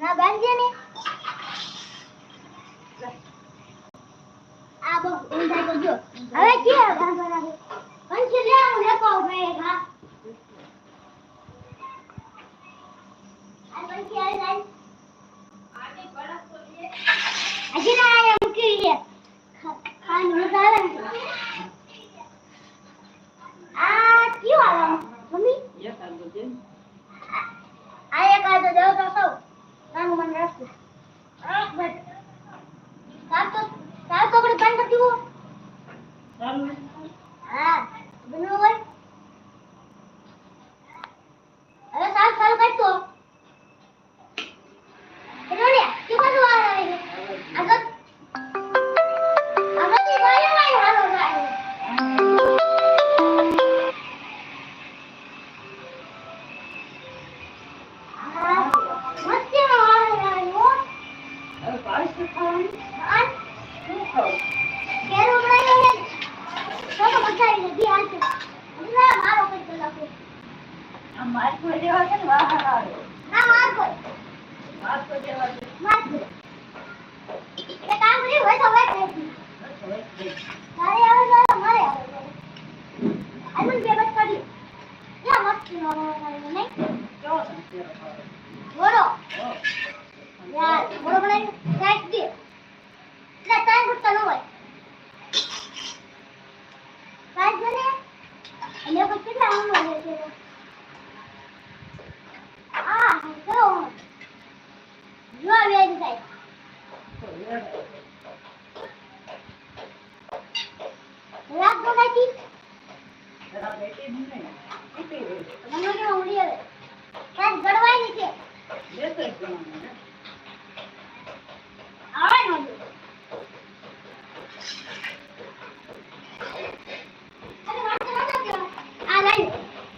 ના બાંધજે ને. આ બહુ ઊંધા તો જો. હવે કે બાંધવાના છે પંછી લે હું લેકો ભાઈ હા. આ પંછી આવી જાય હજી લે આજે મૂકી આ માછો જેવા છે ને વાહન આવે ના માર કોઈ માછો જેવા છે માર કોઈ એ કામ કરી હોય તો હોય કઈ બસ હવે થઈ ગયું. તારે આવે તો મારે આવે આનું બે બસ કરી યા મસ્ત નો નહીં કેવો સંસ્કાર ખાવો? બોલો હો. યાર બોલો બનાવી સાઈડ દે એટલે તાઈ ગુસ્સા ન હોય સાઈડ દે ને અને પછી કેટલા આમ હોય છે આ કેવો જો આવે છે સાઈડ તો એ હોય? મને ઉડી આવે. ગડવાયની છે બેસો જ જણાને, હે? આવે નો અરે વાત તો ના કરજો આ લઈ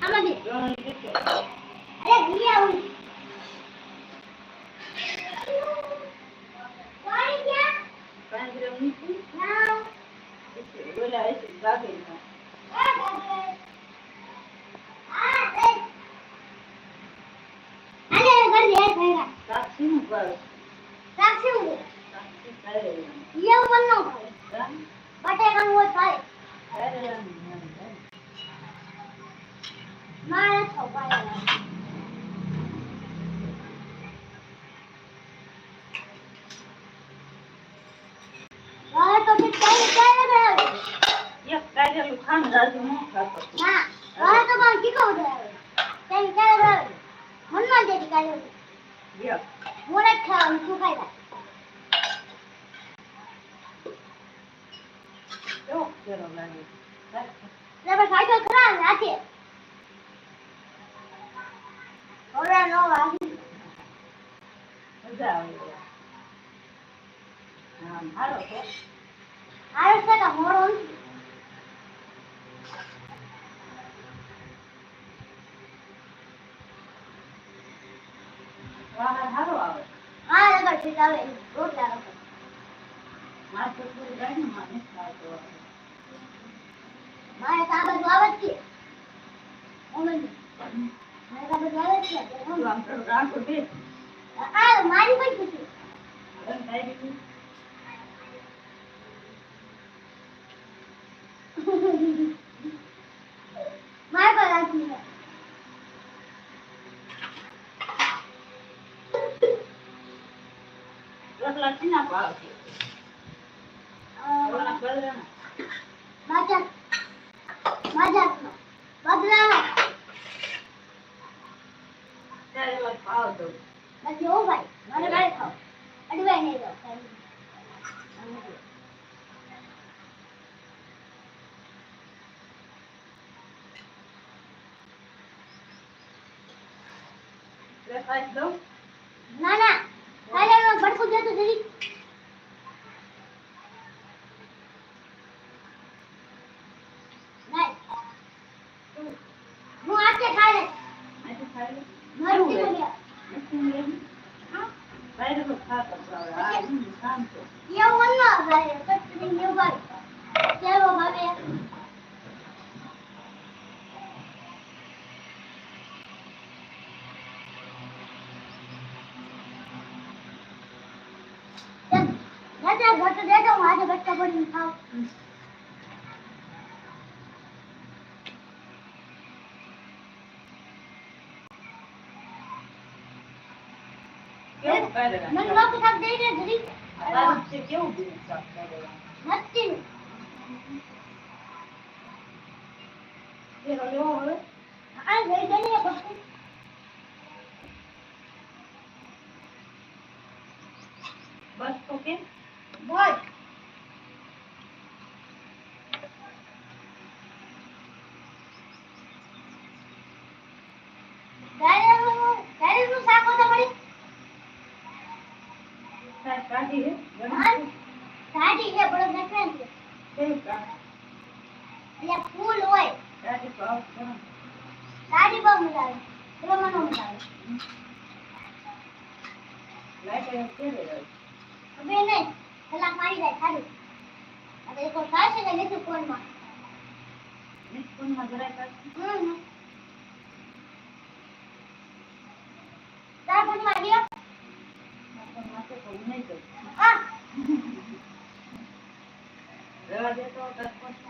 આમાં દે જણાને કેટલી? અરે ભૂલી આવું પાણી ક્યાં પાંચ ગ્રામ નીકળી? ના કેટલી? ઓલા હશે, બાગડીમાં. આ બાબે આ એ આને ઘર દે ભેગા સાક્ષીનું ભાવે. સાક્ષી હું. યે બનનો ભાઈ હા? બટેકાનું હોય થાય. મારે તો ખાને રાજુ ન ખાતો. ના હવે તો કઈ મનમાં જે કાઢે એક. મોરે ખાવાનું લાગે? એટલે પછી ખાઈ તો ખરા ને આજે હવે નો વાગી મજા આવે. હા, હારો છે. આવે છે કે મોરો નથી વાહન હારો આવે. આ છે આવે રોટલા પૂરી ખાતો. મારે તો બધું આવે છે ઓમેન મારે તો બધું આવે છે તું આમ થોડું રાંધો બે. આ મારી પણ કે તું મારે કલાક છે ને આપો આવશે મજાક મજાક બદલાવ. તારે વાત પાવ તો. નથી ઓ ભાઈ. મને ભાઈ ખાવ. અડવાઈ નહીં દો ના ના. કેવો? ભાવે રાજા ઘટ દેજો હું બચ્ચા પડીને ખાવ મને લોક શાક દઈ દે જરી કેવું બીજું શાક કરે મસ્તી કેરો લેવો હવે આ લઈ દે ને બચ્ચું બસ તો કે બોલ ગાયનું ગાયનું શાક હોતા મળી શાક કાઢી હે હા સાડી છે પણ દેખાય છે કેવું કામ એટલે ફૂલ હોય. આવું. કરો સાડી બહુ મજા આવે. પેલો મને મજા આવે. હવે નહીં. પેલા મારી જાય સારું. હવે એક વાર થશે ને લીધું ફોનમાં નિષ્કુણમાં જરાય હમ. તાર ફોનમાં ગયો? માથે તો હું નહીં કરું. હા. રહેવા દે તો દસ લાઈટ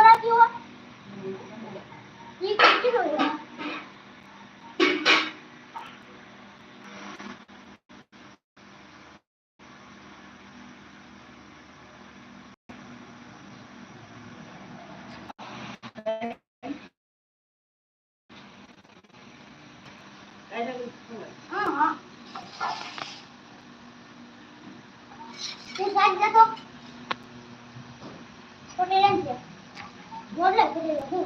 હા હા તે શાક જતો તો નિરંજન જોડે કરી હું